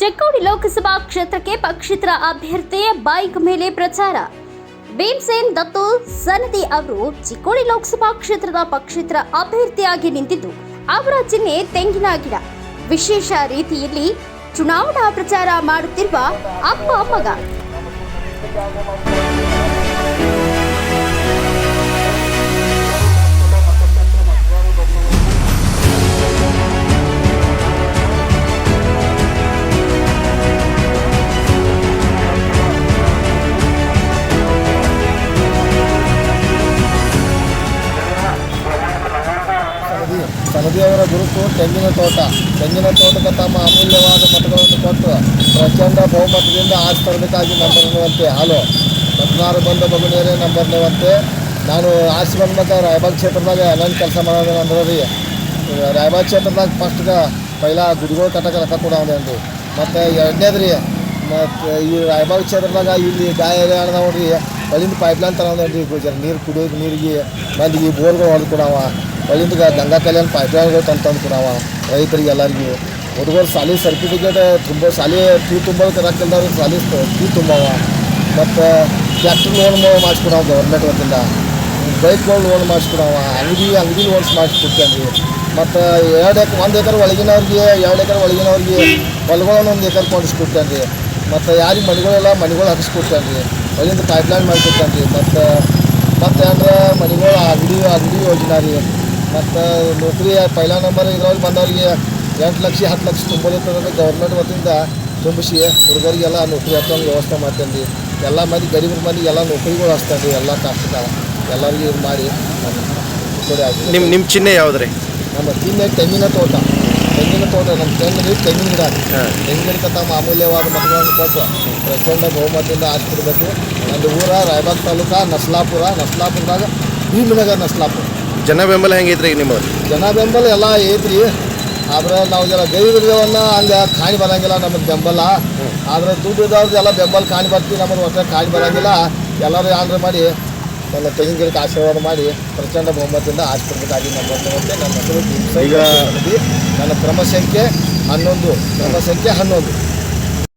ಚಿಕ್ಕೋಡಿ ಲೋಕಸಭಾ ಕ್ಷೇತ್ರಕ್ಕೆ ಪಕ್ಷೇತರ ಅಭ್ಯರ್ಥಿ ಬೈಕ್ ಮೇಲೆ ಪ್ರಚಾರ. ಭೀಮ್ಸೇನ್ ದತ್ತು ಸನದಿ ಅವರು ಚಿಕ್ಕೋಡಿ ಲೋಕಸಭಾ ಕ್ಷೇತ್ರದ ಪಕ್ಷೇತರ ಅಭ್ಯರ್ಥಿಯಾಗಿ ನಿಂತಿದ್ದು, ಅವರ ಚಿಹ್ನೆ ತೆಂಗಿನ ಗಿಡ. ವಿಶೇಷ ರೀತಿಯಲ್ಲಿ ಚುನಾವಣಾ ಪ್ರಚಾರ ಮಾಡುತ್ತಿರುವ ಅಪ್ಪ ಮಗ ಸನದಿಯವರ ಗುರುತು ತೆಂಗಿನ ತೋಟ. ತೆಂಗಿನ ತೋಟಕ್ಕೆ ತಮ್ಮ ಅಮೂಲ್ಯವಾದ ಮತಗಳನ್ನು ಕೊಟ್ಟು ಪ್ರಚಂಡ ಬಹುಮತದಿಂದ ಆಸ್ಪರ್ಧಕ್ಕಾಗಿ ತರಬೇಕಾಗಿ ನಂಬರ್ ಅನ್ನುವಂತೆ. ಹಾಲು ಹದಿನಾರು ಬಂದ ಬಗುಣಿಯರೇ ನಂಬರ್ ಅನ್ನುವಂತೆ. ನಾನು ಬಂದ್ಮೇಲೆ ರಾಯಬಾಗ್ ಕ್ಷೇತ್ರದಾಗ ನನ್ನ ಕೆಲಸ ಮಾಡೋದು ಅಂದ್ರೆ ರೀ. ರಾಯಬಾಗ್ ಕ್ಷೇತ್ರದಾಗ ಫಸ್ಟ್ಗೆ ಪೈಲ ಗುಡಿಗಳು ಕಟ್ಟಕ್ಕೆ ರೊಕ್ಕ ಕೊಡೋದೇನ್ರಿ ಮತ್ತು ಎರಡನೇದು ರೀ ಮತ್ತು ಈ ರಾಯಬಾಗ್ ಕ್ಷೇತ್ರದಾಗ ಇಲ್ಲಿ ಗಾಯ ನೋಡ್ರಿ ಅಲ್ಲಿಂದ ಪೈಪ್ಲೈನ್ ತಗೊಂಡ್ರಿ ಗುಜರ್ ನೀರು ಕುಡಿಯೋಕೆ ನೀರಿಗೆ ಮಂದಿಗೆ ಬೋರ್ಗಳು ಹೊಡೆದು ಕೊಡವ. ಅಲ್ಲಿಂದ ಗಂಗಾ ಕಲ್ಯಾಣ ಪೈಪ್ಲೈನ್ಗಳು ತಂದು ಕೊಡವ ರೈತರಿಗೆ ಎಲ್ಲರಿಗೂ. ಹುಡುಗರು ಸಾಲಿ ಸರ್ಟಿಫಿಕೇಟ್ ತುಂಬ ಸಾಲಿ ಫೀ ತುಂಬೋದಕ್ಕೆ ರೊಕ್ಕ ಸಾಲಿ ಫೀ ತುಂಬವ. ಮತ್ತು ಟ್ಯಾಕ್ಟ್ರಿ ಲೋನ್ ಮಾಡಿಸ್ಕೊಡವ ಗೌರ್ಮೆಂಟ್ ವತಿಯಿಂದ ಬೈಕ್ಗಳು ಲೋನ್ ಮಾಡಿಸ್ಕೊಡವ. ಅಂಗಡಿ ಅಂಗಡಿ ಲೋನ್ಸ್ ಮಾಡಿಸ್ಕೊಡ್ತೀನಿ ಮತ್ತು ಎರಡು ಎಕರೆ ಒಂದು ಎಕರೆ ಒಳಗಿನವ್ರಿಗೆ, ಎರಡು ಎಕರೆ ಒಳಗಿನವ್ರಿಗೆ ಹೊಲಗಳನ್ನು ಒಂದು ಎಕರೆ ಕೊಡಿಸ್ಕೊಡ್ತೇನೆ ರೀ ಮತ್ತು ಯಾರಿಗೆ ಮನೆಗಳೆಲ್ಲ ಮನೆಗಳು ಹಾಕಿಸ್ಕೊಡ್ತೇನೆ ರೀ ಅಲ್ಲಿಂದ ಪೈಪ್ಲೈನ್ ಲೈನ್ ರೀ ಮತ್ತು ಮತ್ತು ಅಂದ್ರೆ ಮನೆಗಳು ಅಂಗಡಿ ಅಂಗಡಿ ಯೋಜನೆ ರೀ ಮತ್ತು ನೌಕರಿ ಪೈಲ ನಂಬರ್ ಇದ್ರೊಳಗೆ ಬಂದವ್ರಿಗೆ ಎಂಟು ಲಕ್ಷ, ಹತ್ತು ಲಕ್ಷ ತುಂಬೋದಿರ್ತದೆ ಗೌರ್ಮೆಂಟ್ ವತಿಯಿಂದ ತುಂಬಿಸಿ ಹುಡುಗರಿಗೆಲ್ಲ ನೌಕರಿ ಹತ್ತೋಂಗೆ ವ್ಯವಸ್ಥೆ ಮಾಡ್ತೇನೆ ರೀ ಎಲ್ಲ ಮಂದಿ, ಗರೀಬರ ಮಂದಿ ಎಲ್ಲ ನೌಕರಿಗಳು ಹಚ್ತಾನೆ ರೀ ಎಲ್ಲ ಕಾಸ್ಟ್ದಾಗ ಎಲ್ಲರಿಗೂ ಇದು ಮಾಡಿ. ನಿಮ್ಮ ನಿಮ್ಮ ಚಿಹ್ನೆ ಯಾವುದ್ರಿ? ನಮ್ಮ ತಿನ್ನೆ ತೆಂಗಿನ ತೋಟ. ತೆಂಗಿನ ತೋಟ ನಮ್ಮ ತೆಂಗಿನ ತೆಂಗಿನ ಗಿಡ. ತೆಂಗಿನ ಗಿಡ ತಮ್ಮ ಅಮೂಲ್ಯವಾದ ಮತಗಳನ್ನು ಕೊಟ್ಟು ಪ್ರಚಂಡ ಬಹುಮತದಿಂದ ಆಚರಿಸಬೇಕು. ನಂದು ಊರ ರಾಯಬಾಗ್ ತಾಲೂಕ ನಸ್ಲಾಪುರ. ನಸ್ಲಾಪುರದಾಗ ಭೀಮನಗರ್ ನಸ್ಲಾಪುರ. ಜನ ಬೆಂಬಲ ಹೆಂಗೈತ್ರಿ ಈಗ ನಿಮ್ಮ ಜನ ಬೆಂಬಲ ಎಲ್ಲ ಐತ್ರಿ. ಆದ್ರೆ ನಾವು ಜನ ಗೈರಿಗಳನ್ನ ಹಂಗೆ ಕಾಣಿ ಬರಂಗಿಲ್ಲ ನಮಗೆ ಬೆಂಬಲ. ಆದ್ರೆ ದುಡ್ಡು ಇದ್ದವ್ರದ್ದು ಎಲ್ಲ ಬೆಂಬಲ ಕಾಣಿ ಬರ್ತೀವಿ ನಮಗೆ ಒಟ್ಟ ಕಾಣಿ ಬರಂಗಿಲ್ಲ. ಎಲ್ಲರೂ ಆರ್ಡ್ರ್ ಮಾಡಿ ನನ್ನ ತೆಂಗಿನ ಗಿಡಕ್ಕೆ ಆಶೀರ್ವಾದ ಮಾಡಿ ಪ್ರಚಂಡ ಬಹುಮತದಿಂದ ಆಶೀರ್ವಾದ ನಮ್ಮ ಬಂದವಂತೆ ನನ್ನ ಹೆಸರು ಈಗ- ನನ್ನ ಕ್ರಮ ಸಂಖ್ಯೆ ಹನ್ನೊಂದು. ಕ್ರಮ ಸಂಖ್ಯೆ ಹನ್ನೊಂದು.